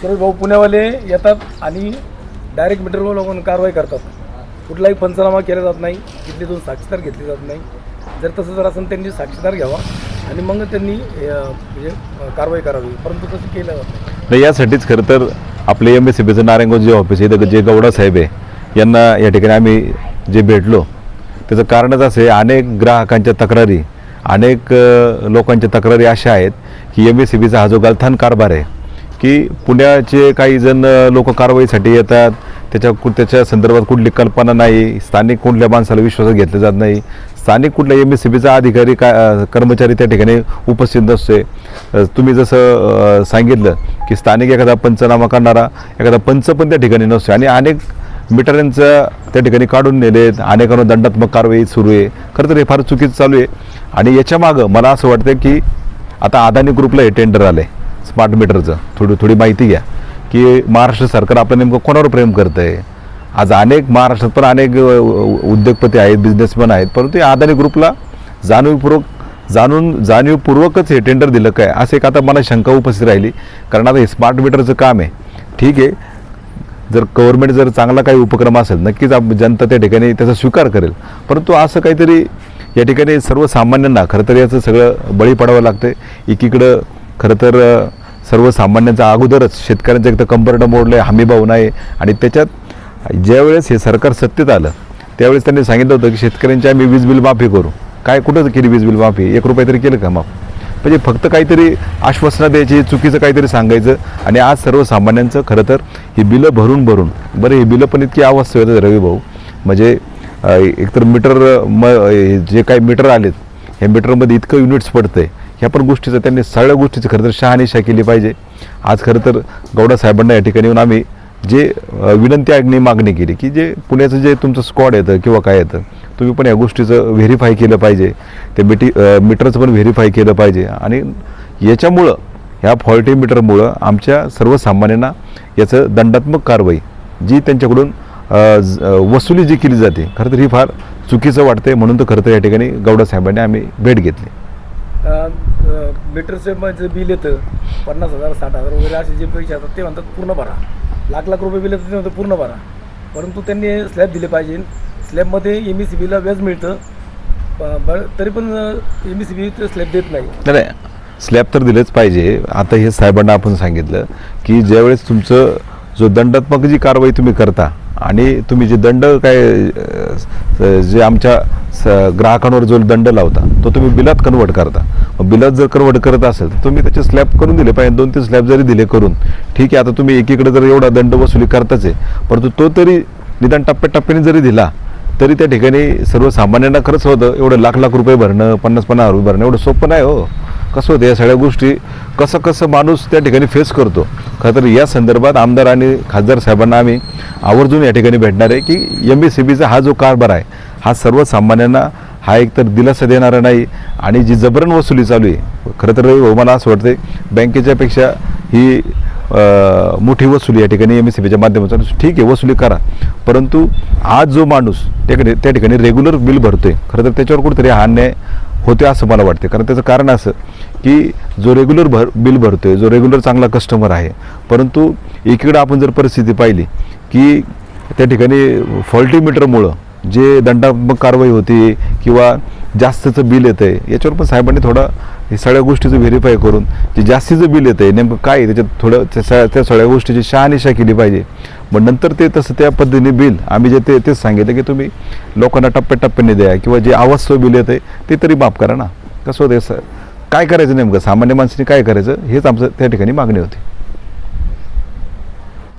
सुरेश भाऊ पुण्यावाले येतात आणि डायरेक्ट मीटरवर लोकांना कारवाई करतात. कुठलाही पंचनामा केला जात नाही. तिथलीतून साक्षीदार घेतली जात नाही. जर तसं जर असेल त्यांनी साक्षीदार घ्यावा आणि मग त्यांनी म्हणजे कारवाई करावी. परंतु तसं केलं जात नाही. यासाठीच खरं तर आपले एम एस सी बीचं नारायणगाव जे ऑफिस आहे इथं जे गौडा साहेब आहे यांना या ठिकाणी आम्ही जे भेटलो त्याचं कारणच असं आहे अनेक ग्राहकांच्या तक्रारी अनेक लोकांच्या तक्रारी अशा आहेत की एम एस सी बीचा हा जो गलथान कारभार आहे की पुण्याचे काही जण लोक कारवाईसाठी येतात. त्याच्या कु त्याच्या संदर्भात कुठली कल्पना नाही. स्थानिक कुठल्या माणसाला विश्वासात घेतलं जात नाही. स्थानिक कुठल्या एम एस सी बीचा अधिकारी का कर्मचारी त्या ठिकाणी उपस्थित नसतोय. तुम्ही जसं सांगितलं की स्थानिक एखादा पंचनामा करणारा एखादा पंच पण त्या ठिकाणी नसतो आणि अनेक मीटरांचं त्या ठिकाणी काढून नेलेत. अनेकांना दंडात्मक कारवाई सुरू आहे. खरं तर हे फार चुकीचं चालू आहे. आणि याच्या मागं मला असं वाटतं की आता अदानी ग्रुपला हे टेंडर आलं आहे स्मार्ट मीटरचं थोडी थोडी माहिती घ्या. की महाराष्ट्र सरकार आपलं नेमकं कोणावर प्रेम करतं आहे आज अनेक महाराष्ट्रात पण अनेक उद्योगपती आहेत बिझनेसमॅन आहेत परंतु या अदानी ग्रुपला जाणीवपूर्वक जाणून जाणीवपूर्वकच हे टेंडर दिलं काय? असं एक आता मला शंका उपस्थित राहिली. कारण आता हे स्मार्ट मीटरचं काम आहे. ठीक आहे. जर गव्हर्नमेंट जर चांगला काही उपक्रम असेल नक्कीच आप जनता त्या ठिकाणी त्याचा स्वीकार करेल. परंतु असं काहीतरी या ठिकाणी सर्वसामान्यांना खरं तर याचं सगळं बळी पडावं लागतं एकीकडं खरं तर सर्वसामान्यांचा अगोदरच शेतकऱ्यांचं एक तर कंबरडं मोडलं आहे हमीभाव नाही आणि त्याच्यात ज्यावेळेस हे सरकार सत्तेत आलं त्यावेळेस त्यांनी सांगितलं होतं की शेतकऱ्यांची आम्ही वीज बिल माफी करू. काय कुठं केली वीज बिल माफी? एक रुपये तरी केलं का माफ? म्हणजे फक्त काहीतरी आश्वासनं द्यायची चुकीचं काहीतरी सांगायचं आणि आज सर्वसामान्यांचं खरं तर ही बिलं भरून भरून बरं ही बिलं पण इतकी अवस्था होतात रवी भाऊ. म्हणजे एकतर मीटर म जे काही मीटर आलेत ह्या मीटरमध्ये इतकं युनिट्स पडतं आहे ह्या पण गोष्टीचं त्यांनी सगळ्या गोष्टीची खरं तर शहानिशा केली पाहिजे. आज खरं तर गौडा साहेबांना या ठिकाणी येऊन आम्ही जे विनंती आणि मागणी केली की जे पुण्याचं जे तुमचं स्क्वॉड येतं किंवा काय येतं तुम्ही पण या गोष्टीचं व्हेरीफाय केलं पाहिजे. ते मिटी मीटरचं पण व्हेरीफाय केलं पाहिजे. आणि याच्यामुळं ह्या फॉल्टी मीटरमुळं आमच्या सर्वसामान्यांना याचं दंडात्मक कारवाई जी त्यांच्याकडून वसुली जी केली जाते खरं तर ही फार चुकीचं वाटते म्हणून तर खरं तर या ठिकाणी गौडा साहेबांनी आम्ही भेट घेतली. मीटरचे म्हणजे बिल येतं. पन्नास हजार साठ हजार वगैरे असे जे पैसे येतात ते म्हणतात पूर्ण भरा. लाख लाख रुपये बिल येतं ते म्हणतात पूर्ण भरा. परंतु त्यांनी स्लॅब दिले पाहिजे. स्लॅबमध्ये एम ई सी बीला व्याज मिळतं. ब- तरी पण M E C B slab देत नाही. नाही नाही. स्लॅब तर दिलंच पाहिजे. आता हे साहेबांना आपण सांगितलं की ज्यावेळेस तुमचं जो दंडात्मक जी कारवाई तुम्ही करता आणि तुम्ही जे दंड काय जे आमच्या स- ग्राहकांवर जो दंड लावता तो तुम्ही बिलात कन्वर्ट करता. बिलात जर कन्वर्ट करत असेल तर तुम्ही त्याचे स्लॅब करून दिले. पाहिजे दोन तीन स्लॅब जरी दिले करून ठीक आहे आता तुम्ही एकीकडे जर एवढा दंड वसुली करताच आहे परंतु तो तरी निदान टप्प्याटप्प्याने जरी दिला तरी त्या ठिकाणी सर्वसामान्यांना खरंच होतं एवढं लाख लाख रुपये भरणं पन्नास पन्नास रुपये भरणं एवढं सोपं नाही हो. कसं होतं या सगळ्या गोष्टी कसं कसं माणूस त्या ठिकाणी फेस करतो. खरं तर या संदर्भात आमदार आणि खासदार साहेबांना आम्ही आवर्जून या ठिकाणी भेटणार आहे की एम एस सी बीचा हा जो कारभार आहे हा सर्वसामान्यांना हा एकतर दिलासा देणारा नाही आणि जी जबरन वसुली चालू आहे खरं तर हो, मला असं वाटतं बँकेच्यापेक्षा ही मोठी वसुली या ठिकाणी एम एस सी बीच्या माध्यमातून ठीक आहे वसुली करा. परंतु आज जो माणूस त्याकडे त्या ठिकाणी रेग्युलर बिल भरतोय खरं तर त्याच्यावर कुठेतरी हा अन्याय होते असं मला वाटते कारण त्याचं कारण असं की जो रेग्युलर भर बिल भरतो आहे जो रेग्युलर चांगला कस्टमर आहे परंतु एकीकडं आपण जर परिस्थिती पाहिली की त्या ठिकाणी फॉल्टी मीटरमुळं जे दंडात्मक कारवाई होती किंवा जास्तचं बिल येतं आहे याच्यावर पण साहेबांनी थोडं हे सगळ्या गोष्टीचं व्हेरीफाय करून जे जास्तीचं बिल येतं आहे नेमकं काय आहे त्याच्यात थोडं त्या स- त्या सगळ्या गोष्टीची शहानिशा केली पाहिजे. मग नंतर ते तसं त्या पद्धतीने बिल आम्ही जे ते तेच सांगितलं की तुम्ही लोकांना टप्प्याटप्प्याने द्या किंवा जे आवाजचं बिल येतं आहे ते तरी माफ करा ना. कसं होतं स- काय करायचं नेमकं? सामान्य माणसाने काय करायचं? हेच आमचं त्या ठिकाणी मागणी होती.